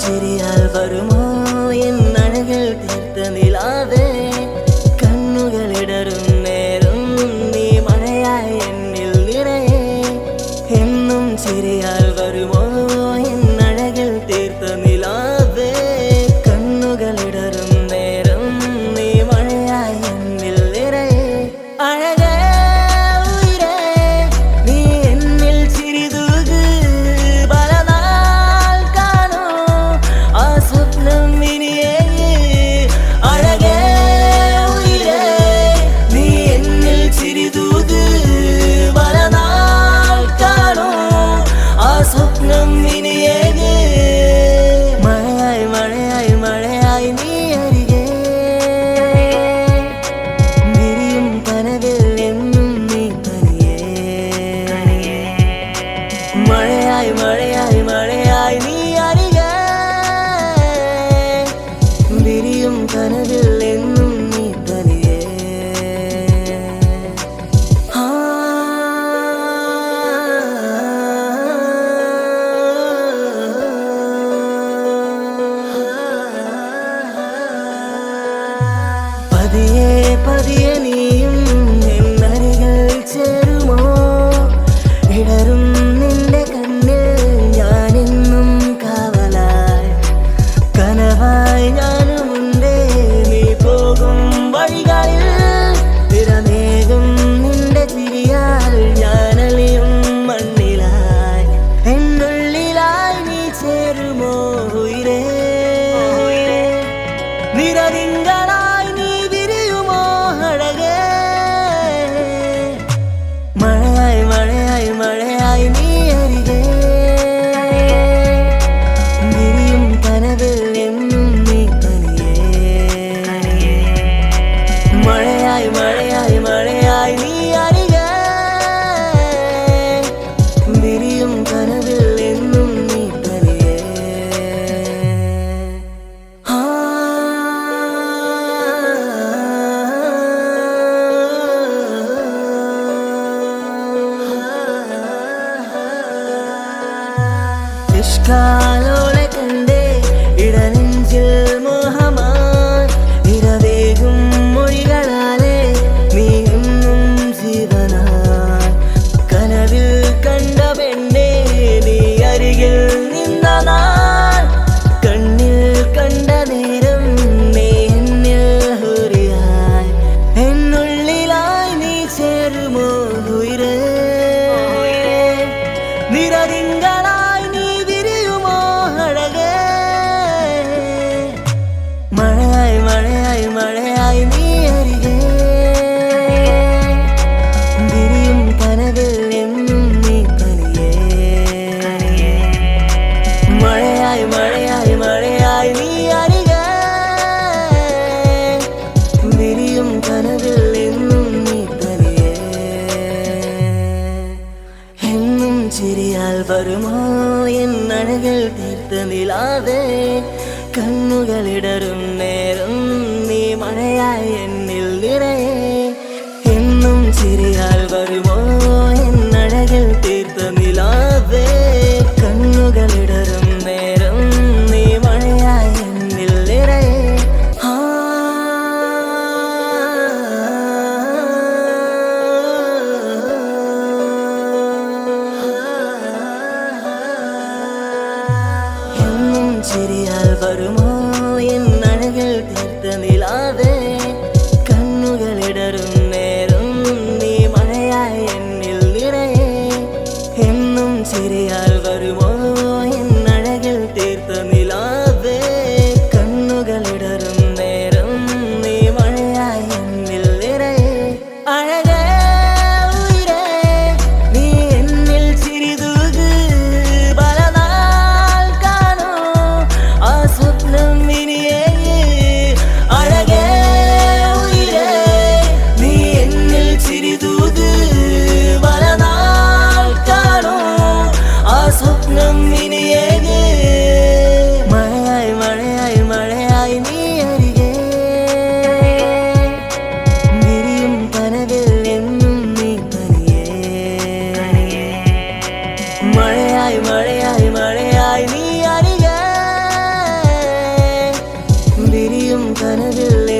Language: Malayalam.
Geceli yalvarıma നീ എന്നും മഴയായി മഴയായി മഴയായി കാലോളെ കണ്ടേ ഇടനെഞ്ചിൽ മോഹമാൻ ഇരവേകും മൊഴികളാലെ നീയുന്നും ജീവനാൻ കനവിൽ കണ്ട പെണ്ണേ നീ അരികിൽ നിന്നതാ കണ്ണിൽ കണ്ട നേരം നീ എന്നിൽ ഹുറിയായി എന്നുള്ളിലായി നീ ചേരുമോ? வருமா என் அணுகள் தீர்த்தமில்லாதே கண்ணுகளிடரும் நேரம் நீ மழையாய் என்னில் நிறைய yollarıma I'm gonna do